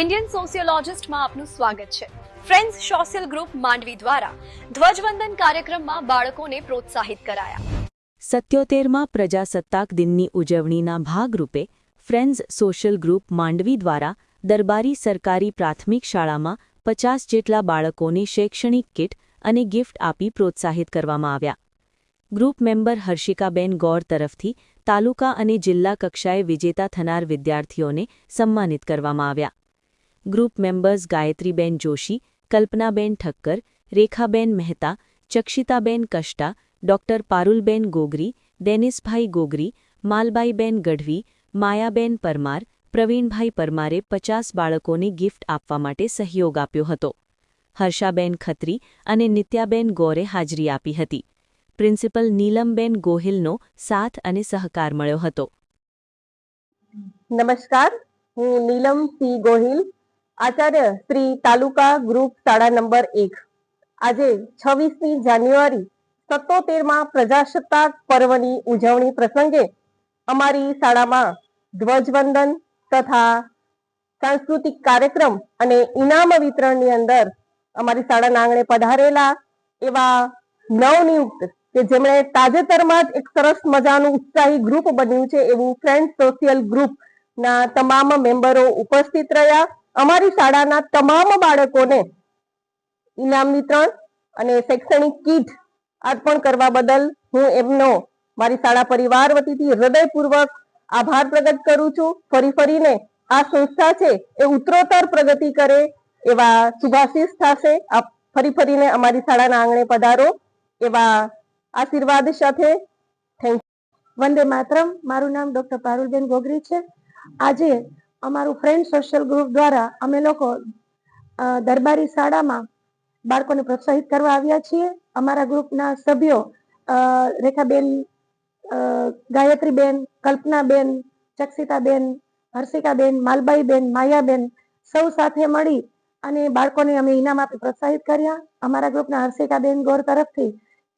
Indian સોશિયોલોજિસ્ટમાં આપનું સ્વાગત છે. ફ્રેન્ડ્સ સોશિયલ ગ્રુપ માંડવી દ્વારા ધ્વજવંદન કાર્યક્રમમાં બાળકોને પ્રોત્સાહિત કરાયા. સત્યોતેરમાં પ્રજાસત્તાક દિનની ઉજવણીના ભાગરૂપે ફ્રેન્ડ્સ સોશિયલ ગ્રુપ માંડવી દ્વારા દરબારી સરકારી પ્રાથમિક શાળામાં પચાસ જેટલા બાળકોને શૈક્ષણિક કિટ અને ગિફ્ટ આપી પ્રોત્સાહિત કરવામાં આવ્યા. ગ્રુપ મેમ્બર હર્ષિકાબેન ગૌર તરફથી તાલુકા અને જિલ્લા કક્ષાએ વિજેતા થનાર વિદ્યાર્થીઓને સન્માનિત કરવામાં આવ્યા. Group members Gayatriben Joshi, Kalpanaben Thakkar, Rekhaben Mehta, Chakshitaben Kashta, doctor Parulben Gogri Denisbhai Gogri, Malbaiben Gadhvi, Mayaben Parmar, Pravinbhai પરમારે પચાસ બાળકોને ગિફ્ટ આપવા માટે સહયોગ આપ્યો હતો. હર્ષાબેન ખત્રી અને નિત્યાબેન ગોરે હાજરી આપી હતી. પ્રિન્સિપલ નીલમબેન ગોહિલનો સાથ અને સહકાર મળ્યો હતો. નમસ્કાર, હું નીલમ સી ગોહિલ આચાર્ય શ્રી તાલુકા ગ્રુપ શાળા નંબર એક. આજે છવ્વીસમી જાન્યુઆરી સત્તોતેરમાં પ્રજાસત્તાક પર્વની ઉજવણી પ્રસંગે અમારી શાળામાં ધ્વજવંદન તથા સાંસ્કૃતિક કાર્યક્રમ અને ઇનામ વિતરણની અંદર અમારી શાળાના આંગણે પધારેલા એવા નવનિયુક્ત કે જેમણે તાજેતરમાં જ એક સરસ મજાનું ઉત્સાહી ગ્રુપ બન્યું છે, એવું ફ્રેન્ડ સોશિયલ ગ્રુપ ના તમામ મેમ્બરો ઉપસ્થિત રહ્યા. અમારી શાળાના તમામ બાળકોને ઇનામ વિતરણ અને શૈક્ષણિક કીટ અર્પણ કરવા બદલ હું એમનો મારી શાળા પરિવાર વતીથી હૃદયપૂર્વક આભાર પ્રગટ કરું છું. ફરી ફરીને આ સંસ્થા છે એ ઉત્તરોત્તર પ્રગતિ કરે એવા શુભાશીષ થશે. આપ ફરી ફરીને અમારી શાળાના આંગણે પધારો એવા આશીર્વાદ સાથે. થેન્ક વંદે માતરમ. મારું નામ ડોક્ટર પારુલબેન ગોગરી છે. આજે અમારું ફ્રેન્ડ સોશિયલ ગ્રુપ દ્વારા અમે લોકો દરબારી શાળામાં બાળકોને પ્રોત્સાહિત કરવા આવ્યા છીએ. અમારા ગ્રુપના સભ્યો રેખાબેન ગાયત્રીબેન, કલ્પનાબેન, ચક્ષિતાબેન, હર્ષિકાબેન, માલબાઈબેન, માયાબેન સૌ સાથે મળી અને બાળકોને અમે ઇનામ આપી પ્રોત્સાહિત કર્યા. અમારા ગ્રુપના હર્ષિકાબેન ગોર તરફથી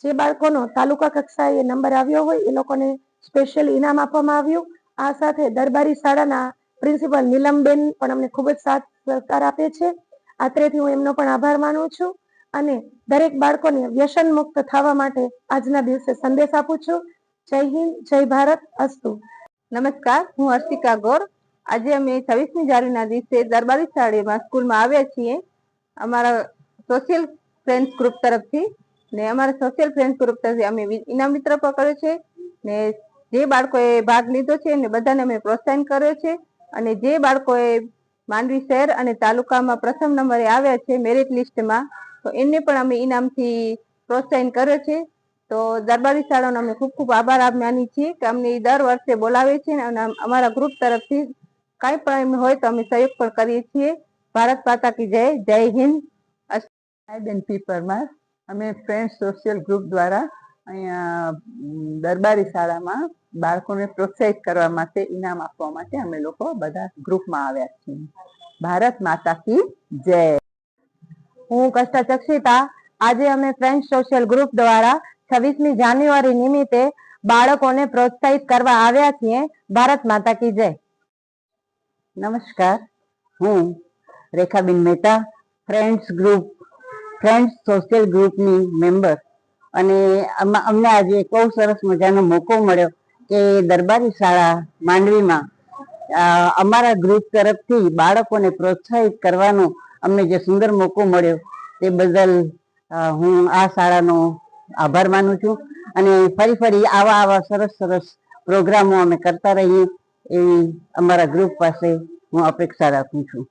જે બાળકોનો તાલુકા કક્ષાએ નંબર આવ્યો હોય એ લોકોને સ્પેશિયલ ઇનામ આપવામાં આવ્યું. આ સાથે દરબારી શાળાના પ્રિન્સિપલ નીલમબેન પણ અમને ખૂબ જ સાથ સહકાર આપે છે. આત્રેથી હું એમનો પણ આભાર માનું છું અને દરેક બાળકોને વ્યસન મુક્ત થવા માટે આજના દિવસે સંદેશ આપું છું. જય હિન્દ, જય ભારત, અસ્તુ. નમસ્કાર, હું હર્ષિકા ગોર. આજે અમે છવ્વીસમી જાન્યુઆરીના દિવસે દરબારી શાળામાં સ્કૂલમાં આવ્યા છીએ. અમારા સોશિયલ ફ્રેન્ડ્સ ગ્રુપ તરફથી ને અમારા સોશિયલ ફ્રેન્ડ્સ ગ્રુપ તરફથી અમે ઇનામ વિતરણ કર્યો છે ને જે બાળકોએ ભાગ લીધો છે ને બધાને અમે પ્રોત્સાહન કર્યો છે. અને જે બાળકોએ માંડવી શહેર અને તાલુકામાં પ્રથમ નંબરે આવ્યા છે મેરિટ લિસ્ટમાં તો એમને પણ અમે ઇનામથી પ્રોત્સાહન કર્યો છે. તો દરબારી શાળાનો અમે ખૂબ ખૂબ આભાર આપ માની છીએ કે અમને દર વર્ષે બોલાવે છે અને અમારા ગ્રુપ તરફથી કાંઈ પણ એમ હોય તો અમે સહયોગ પણ કરીએ છીએ. ભારત માતા કી જય જય હિન્દ. બેન પી પરમાર, અમે ફ્રેન્ડ સોશિયલ ગ્રુપ દ્વારા અહીંયા દરબારી શાળામાં બાળકોને પ્રોત્સાહિત કરવા માટે, ઇનામ આપવા માટે અમે લોકો બધા ગ્રુપમાં આવ્યા છીએ. ભારત માતા કી જય. હું કષ્ટા ચક્ષિતા આજે અમે ફ્રેન્ડ સોશિયલ ગ્રુપ દ્વારા છવ્વીસમી જાન્યુઆરી નિમિત્તે બાળકોને પ્રોત્સાહિત કરવા આવ્યા છીએ. ભારત માતા કી જય. નમસ્કાર. હું Rekhaben Mehta friends group friends social ગ્રુપની મેમ્બર અને અમને આજે બહુ સરસ મજાનો મોકો મળ્યો. કે દરબારી શાળા માંડવીમાં અમારા ગ્રુપ તરફથી બાળકોને પ્રોત્સાહિત કરવાનો અમને જે સુંદર મોકો મળ્યો, તે બદલ હું આ શાળાનો આભાર માનું છું. અને ફરી ફરી આવા આવા સરસ સરસ પ્રોગ્રામો અમે કરતા રહીએ એવી અમારા ગ્રુપ પાસે હું અપેક્ષા રાખું છું.